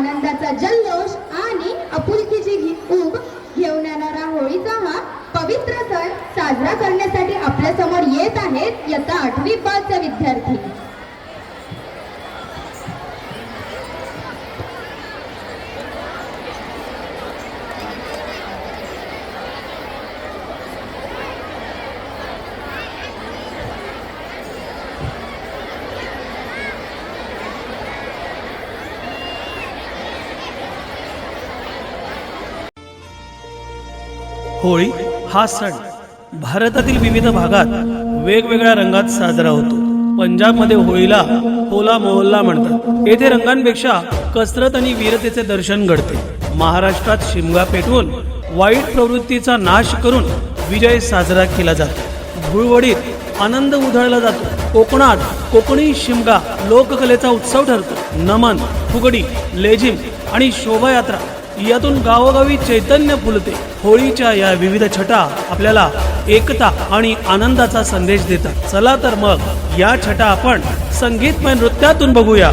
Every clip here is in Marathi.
आनंदाचा जल्लोष आणि आपुलकीची घी- घेऊन येणारा होळीचा हा पवित्र सण साजरा करण्यासाठी आपल्यासमोर येत आहेत इयत्ता आठवी पाचचे विद्यार्थी. होळी हा सण भारतातील विविध भागात वेगवेगळ्या रंगात साजरा होतो. पंजाबमध्ये होळीला होला मोहल्ला म्हणतात. येथे रंगांपेक्षा कसरत आणि वीरतेचे दर्शन घडते. महाराष्ट्रात शिमगा पेटवून वाईट प्रवृत्तीचा नाश करून विजय साजरा केला जातो. धुळवडीत आनंद उधळला जातो. कोकणात कोकणी शिमगा लोककलेचा उत्सव ठरतो. नमन फुगडी लेझिम आणि शोभायात्रा यातून गावोगावी चैतन्य फुलते. होळीच्या या विविध छटा आपल्याला एकता आणि आनंदाचा संदेश देतात. चला तर मग या छटा आपण संगीतमय नृत्यातून बघूया.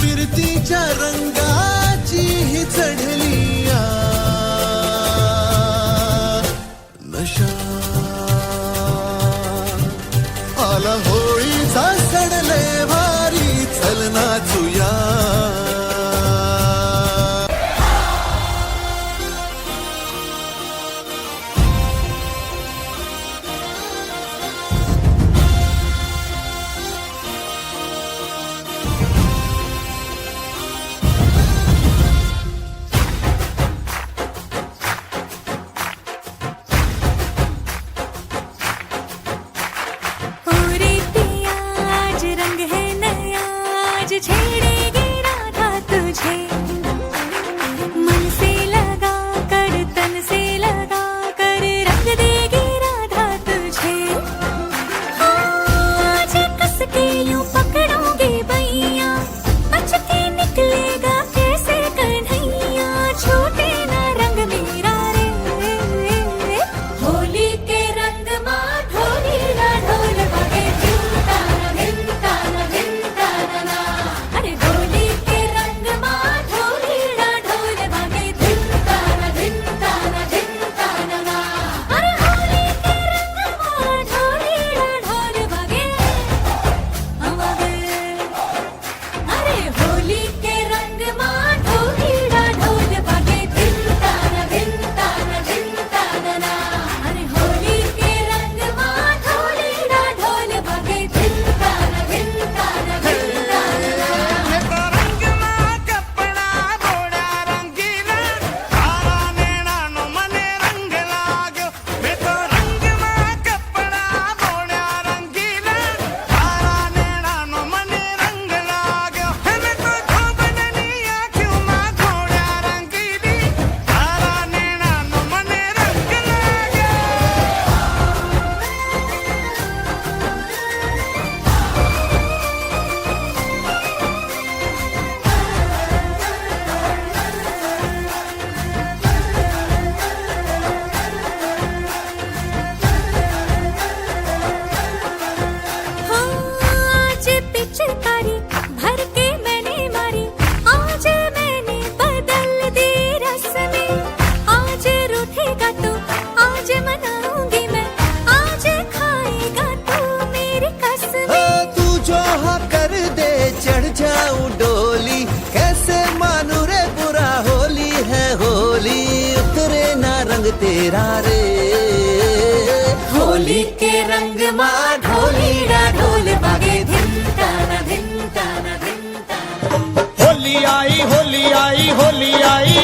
फिरतीच्या रंगाची ही चढलिया नशा तेरा रे होली के रंग मा ढोली ढोल बगे धिन ताना धिन ताना धिन ताना होली आई होली आई होली आई